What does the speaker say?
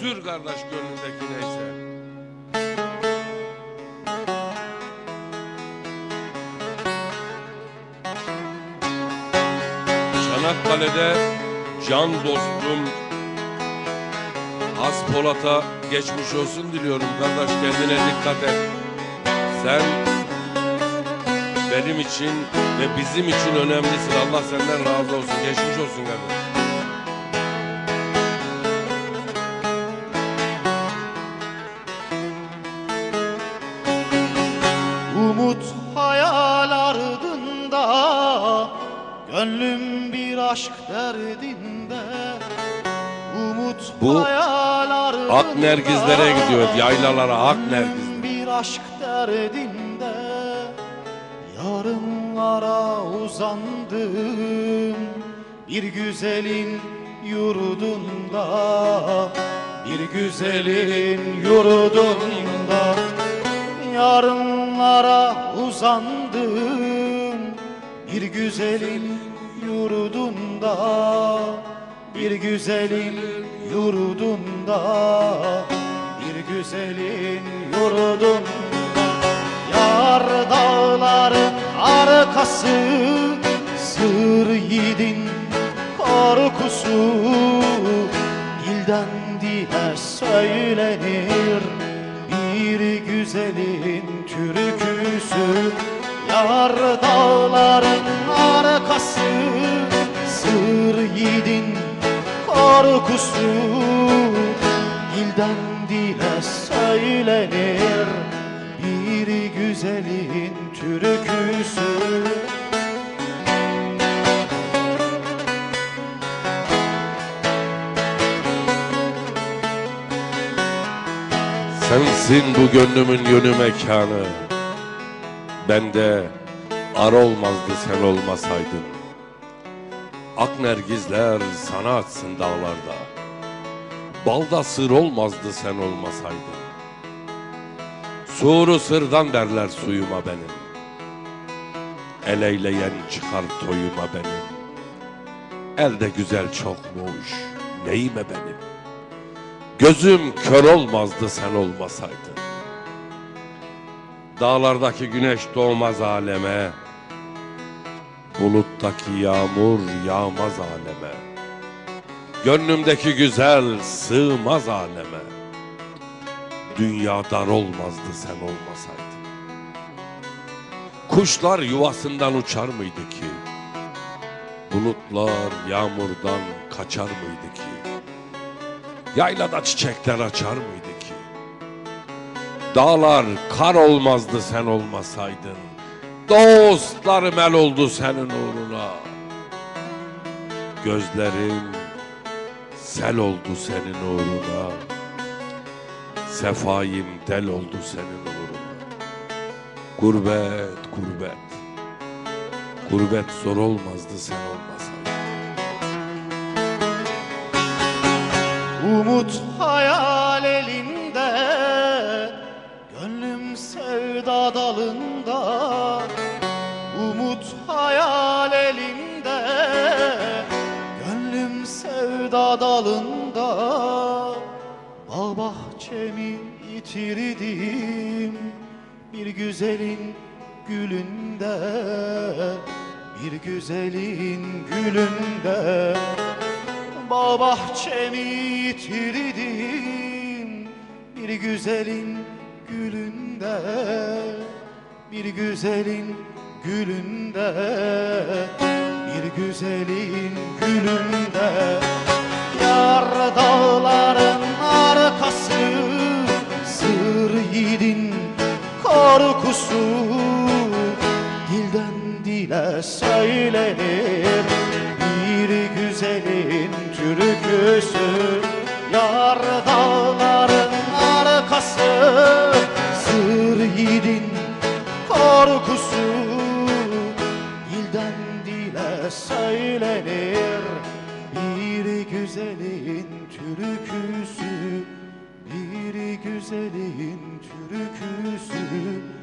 Sür kardeş gönlündeki neyse. Çanakkale'de can dostum Has Polat'a geçmiş olsun diliyorum kardeş kendine dikkat et. Sen benim için ve bizim için önemlisin. Allah senden razı olsun. Geçmiş olsun kardeş. Aşk derdinde Umut Bu Ak Nergizlere gidiyor. Yaylalara Ak Nergiz. Gönlüm bir aşk derdinde Yarınlara uzandım Bir güzelin yurdunda Bir güzelin yurdunda Yarınlara uzandım Bir güzelin yurdunda Bir güzelin yurdunda Bir güzelin yurdunda. Yar dağların arkası Sığır yiğidin korkusu. Dilden dile söylenir Bir güzelin türküsü. Yar dağların korkusu Dilden dile söylenir Bir güzelin türküsü Sensin bu gönlümün yönü mekanı. Bende ar olmazdı sen olmasaydın. Ak nergizler sana atsın dağlarda. Balda sır olmazdı sen olmasaydın. Suru sırdan derler suyuma benim. El eyleyen çıkar toyuma benim. Elde güzel çokmuş, neyime benim. Gözüm kör olmazdı sen olmasaydın. Dağlardaki güneş doğmaz aleme. Buluttaki yağmur yağmaz aleme. Gönlümdeki güzel sığmaz aleme. Dünya dar olmazdı sen olmasaydın. Kuşlar yuvasından uçar mıydı ki? Bulutlar yağmurdan kaçar mıydı ki? Yaylada çiçekler açar mıydı ki? Dağlar kar olmazdı sen olmasaydın. Dostlarım el oldu senin uğruna. Gözlerim sel oldu senin uğruna. Sefaim del oldu senin uğruna. Gurbet, gurbet. Gurbet zor olmazdı sen olmasaydın. Umut hayal elinde Gönlüm sevda dalında sevda dalında Bağ bahçemi yitirdim. Bir güzelin gülünde Bir güzelin gülünde Bağ bahçemi yitirdim. Bir güzelin gülünde Bir güzelin gülünde Bir güzelin gülünde Dile söylenir Bir güzelin türküsü. Yar dağların arkası. Sır yiğidin korkusu. Dilden dile söylenir. Bir güzelin türküsü. Bir güzelin türküsü